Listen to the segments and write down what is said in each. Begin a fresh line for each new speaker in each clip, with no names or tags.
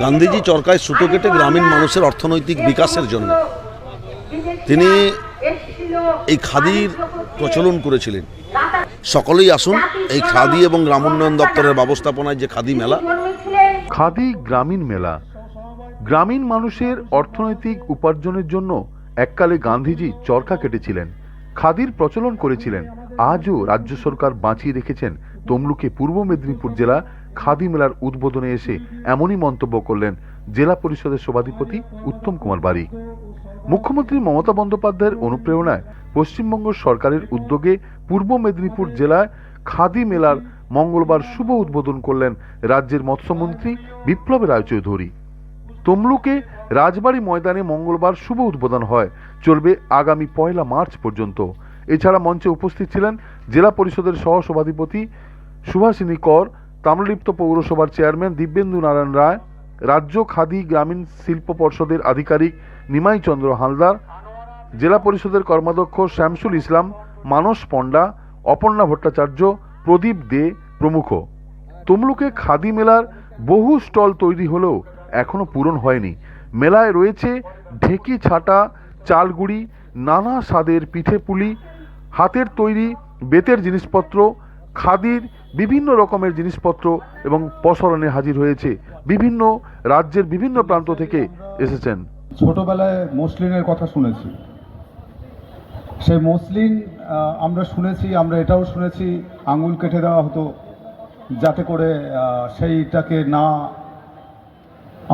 গান্ধীজি চরকায় সুতো কেটে গ্রামীণ মানুষের অর্থনৈতিক বিকাশের জন্য। তিনি এই খাদির প্রচলন করেছিলেন। সকলেই আসুন, এই খাদি এবং গ্রামোন্নয়ন দপ্তরের ব্যবস্থাপনায় যে খাদি মেলা।
খাদি গ্রামীণ মেলা। গ্রামীণ মানুষের অর্থনৈতিক উপার্জনের জন্য এককালে গান্ধীজি চরকা কেটেছিলেন। খাদির প্রচলন করেছিলেন। আজও রাজ্য সরকার বাঁচিয়ে রেখেছেন তমলুকে পূর্ব মেদিনীপুর জেলা খাদি মেলার উদ্বোধনে এসে এমনই মন্তব্য করলেন জেলা পরিষদের সভাধিপতি উত্তম কুমার বারিক। মুখ্যমন্ত্রী মমতা বন্দ্যোপাধ্যায়ের অনুপ্রেরণায় পশ্চিমবঙ্গ সরকারের উদ্যোগে পূর্ব মেদিনীপুর জেলায় খাদি মেলার মঙ্গলবার শুভ উদ্বোধন করলেন রাজ্যের মৎস্যমন্ত্রী বিপ্লব রায়চৌধুরী। তমলুকে রাজবাড়ী ময়দানে মঙ্গলবার শুভ উদ্বোধন হয়, চলবে আগামী পয়লা মার্চ পর্যন্ত। এছাড়া মঞ্চে উপস্থিত ছিলেন জেলা পরিষদের সহসভাধিপতি সুভাষিনী কর তাম্রলিপ্ত পৌরসভার চেয়ারম্যান দিব্যেন্দু নারায়ণ রায়, রাজ্য খাদি গ্রামীণ শিল্প পর্ষদের আধিকারিক নিমাই চন্দ্র হালদার, জেলা পরিষদের কর্মাধ্যক্ষ শ্যামসুল ইসলাম, মানস পণ্ডা, অপর্ণা ভট্টাচার্য, প্রদীপ দে প্রমুখ। তমলুকে খাদি মেলার বহু স্টল তৈরি হলেও এখনও পূরণ হয়নি। মেলায় রয়েছে ঢেকি ছাটা, চালগুড়ি, নানা স্বাদের পিঠে পুলি হাতের তৈরি বেতের জিনিসপত্র খাদির বিভিন্ন রকমের জিনিসপত্র এবং প্রসরণে হাজির হয়েছে। বিভিন্ন রাজ্যের বিভিন্ন প্রান্ত থেকে এসেছেন।
ছোটবেলায় মসলিনের কথা শুনেছি। সেই মসলিন আমরা শুনেছি, আমরা এটাও শুনেছি, আঙুল কেটে দেওয়া হতো যাতে করে সেইটাকে না,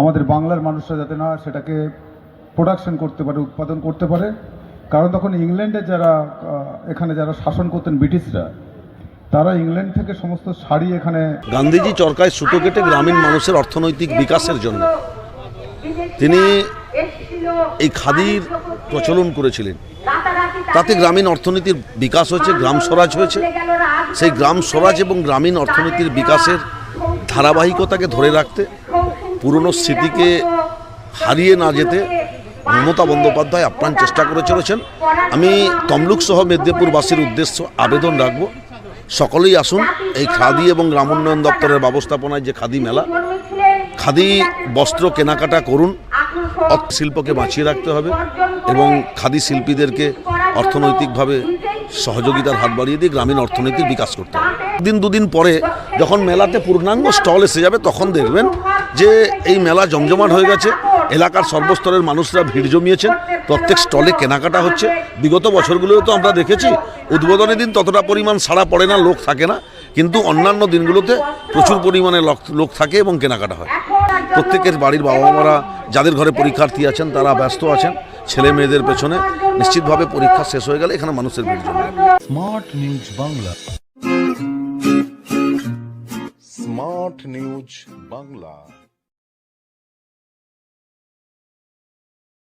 আমাদের বাংলার মানুষরা যাতে না সেটাকে প্রোডাকশন করতে পারে, উৎপাদন করতে পারে। কারণ তখন ইংল্যান্ডে যারা এখানে যারা শাসন করতেন ব্রিটিশরা তারা ইংল্যান্ড থেকে সমস্ত শাড়ি এখানে
গান্ধীজি চরকায় সুতো কেটে গ্রামীণ মানুষের অর্থনৈতিক বিকাশের জন্য। তিনি এই খাদির প্রচলন করেছিলেন। তাতে গ্রামীণ অর্থনীতির বিকাশ হয়েছে, গ্রাম স্বরাজ হয়েছে। সেই গ্রাম স্বরাজ এবং গ্রামীণ অর্থনীতির বিকাশের ধারাবাহিকতাকে ধরে রাখতে, পুরনো স্মৃতিকে হারিয়ে না যেতে মমতা বন্দ্যোপাধ্যায় আপ্রাণ চেষ্টা করে চলেছেন। আমি তমলুক সহ মেদিনীপুরবাসীর উদ্দেশ্য আবেদন রাখব। সকলেই আসুন, এই খাদি এবং গ্রামোন্নয়ন দপ্তরের ব্যবস্থাপনায় যে খাদি মেলা, খাদি, বস্ত্র কেনাকাটা করুন শিল্পকে বাঁচিয়ে রাখতে হবে এবং খাদি শিল্পীদেরকে অর্থনৈতিকভাবে সহযোগিতার হাত বাড়িয়ে দিয়ে গ্রামীণ অর্থনীতির বিকাশ করতে হবে। দিন দুদিন পরে যখন মেলাতে পূর্ণাঙ্গ স্টল এসে যাবে, তখন দেখবেন যে এই মেলা জমজমাট হয়ে গেছে। এলাকার সর্বস্তরের মানুষরা ভিড় জমিয়েছেন। প্রত্যেক স্টলে কেনাকাটা হচ্ছে। বিগত বছরগুলোও তো আমরা দেখেছি উদ্বোধনের দিন ততটা পরিমাণ সাড়া পড়ে না লোক থাকে না। কিন্তু অন্যান্য দিনগুলোতে প্রচুর পরিমাণে লোক- লোক থাকে এবং কেনাকাটা হয়। প্রত্যেকের বাড়ির বাবা মারা যাদের ঘরে পরীক্ষার্থী আছেন তারা ব্যস্ত আছেন। ছেলে মেয়েদের পেছনে নিশ্চিতভাবে পরীক্ষা শেষ হয়ে গেলে এখানে মানুষের ভিড় জমে।
Smart news Bangla.
Smart news Bangla.